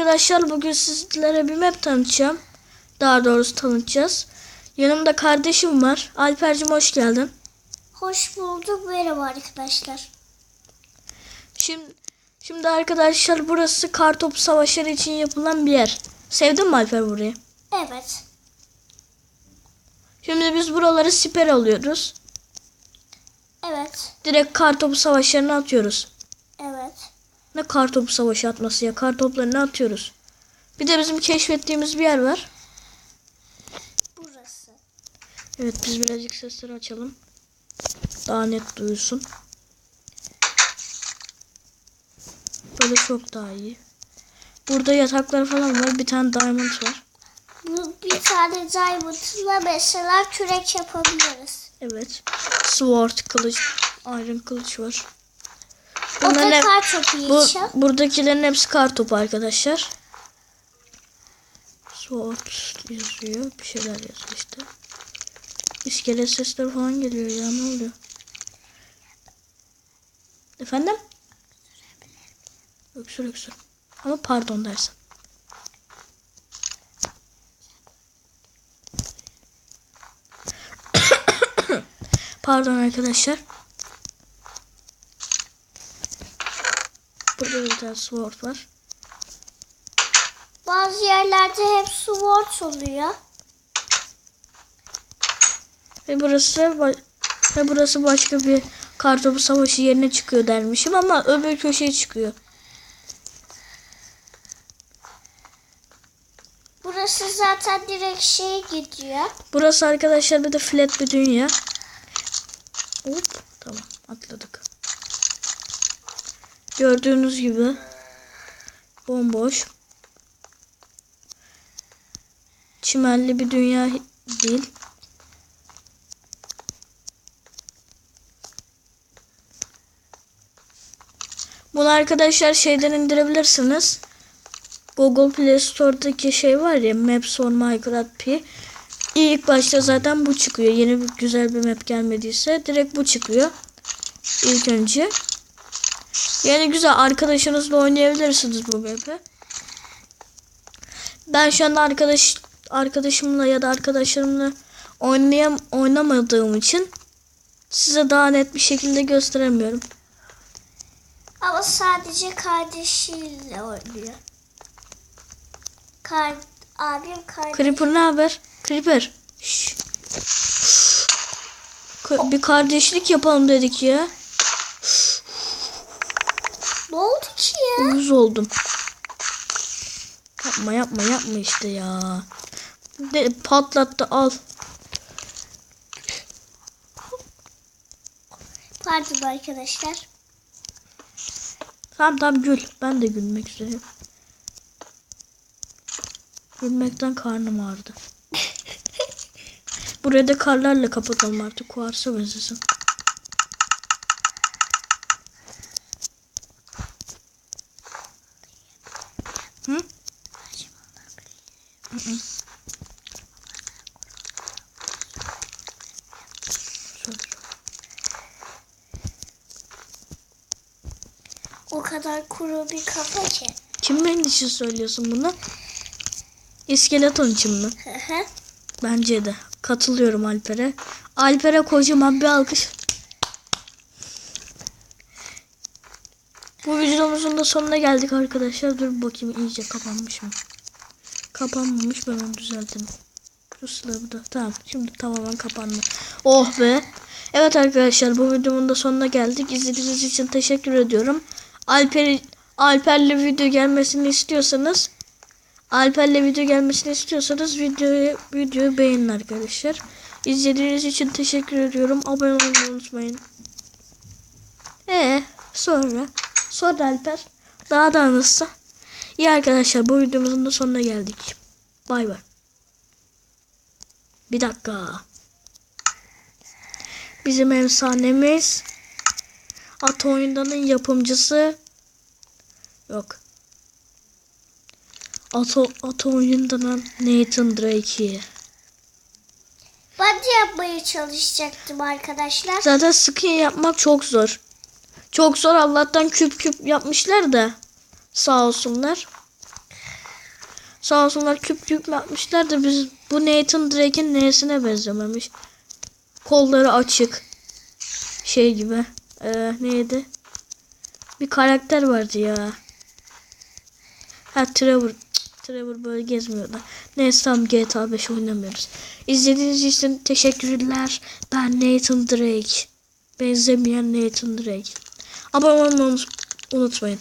Arkadaşlar bugün sizlere bir map tanıtacağım. Daha doğrusu tanıtacağız. Yanımda kardeşim var. Alper'cim hoş geldin. Hoş bulduk. Merhaba arkadaşlar. Şimdi şimdi arkadaşlar burası kartopu savaşları için yapılan bir yer. Sevdin mi Alper burayı? Evet. Şimdi biz buraları siper alıyoruz. Evet. Direkt kartopu savaşlarına atıyoruz. Ne kartopu savaşı atması ya? Kartoplarını atıyoruz. Bir de bizim keşfettiğimiz bir yer var. Burası. Evet biz birazcık sesleri açalım. Daha net duyulsun. Böyle çok daha iyi. Burada yataklar falan var. Bir tane diamond var. Bu bir tane diamond'la mesela kürek yapabiliriz. Evet. Sword kılıç. Iron kılıç var. Bunların hep- kar topu bu, buradakilerin hepsi kar topu arkadaşlar. Sword yazıyor. Bir şeyler yazıyor işte. İskelet sesleri falan geliyor ya ne oluyor? Efendim? Öksür öksür. Ama pardon dersin. pardon arkadaşlar. Burada bir tane sword var. Bazı yerlerde hep sword oluyor. Ve burası ve burası başka bir kartopu savaşı yerine çıkıyor dermişim ama öbür köşeye çıkıyor. Burası zaten direkt şeye gidiyor. Burası arkadaşlar bir de flat bir dünya. Hop tamam atladık. Gördüğünüz gibi bomboş. Çimenli bir dünya değil. Bunu arkadaşlar şeyden indirebilirsiniz. Google Play Store'daki şey var ya Maps on Minecraft P. İlk başta zaten bu çıkıyor. Yeni bir güzel bir map gelmediyse direkt bu çıkıyor. İlk önce. Yani güzel arkadaşınızla oynayabilirsiniz bu map'i. Ben şu anda arkadaş arkadaşımla ya da arkadaşlarımla oynayam oynamadığım için size daha net bir şekilde gösteremiyorum. Ama sadece kardeşiyle oynuyor. Kar abim kardeş. Creeper ne haber? Creeper. Şş. Bir kardeşlik yapalım dedik ya. Ne oldu ki ya? Uyuz oldum. Yapma yapma yapma işte ya. De, patlattı al. Pardon arkadaşlar. Tamam tamam gül. Ben de gülmek üzereyim. Gülmekten karnım ağrıdı. Buraya da karlarla kapatalım artık. Kuarsa benzesin. Hı? Hı hı. Şöyle. O kadar kuru bir kafa ki. Kimin için söylüyorsun bunu? İskeleton için mi? Hı hı. Bence de. Katılıyorum Alper'e. Alper'e kocaman bir alkış. Bu videomuzun da sonuna geldik arkadaşlar. Dur bakayım iyice kapanmış mı? Kapanmamış ben onu düzelttim. Şu sılabı da. Tamam şimdi tamamen kapandı. Oh be. Evet arkadaşlar bu videomun da sonuna geldik. İzlediğiniz için teşekkür ediyorum. Alper Alper'le video gelmesini istiyorsanız Alper'le video gelmesini istiyorsanız videoyu videoyu beğenin arkadaşlar. İzlediğiniz için teşekkür ediyorum. Abone olmayı unutmayın. Ee sonra sonra Alper daha da anlatsa. İyi arkadaşlar bu videomuzun da sonuna geldik. Bay bay. Bir dakika. Bizim efsanemiz At oyundanın yapımcısı yok. Ato, Ato oyundan Nathan Drake'i. Ben de yapmaya çalışacaktım arkadaşlar. Zaten skin yapmak çok zor. Çok zor Allah'tan küp küp yapmışlar da. Sağ olsunlar. Sağ olsunlar küp küp yapmışlar da biz bu Nathan Drake'in nesine benzememiş. Kolları açık. Şey gibi. Ee, neydi? Bir karakter vardı ya. Ha Trevor. Trevor böyle gezmiyor da. Neyse tamam GTA 5 oynamıyoruz. İzlediğiniz için teşekkürler. Ben Nathan Drake. Benzemeyen Nathan Drake. Abone olmayı unut- unutmayın.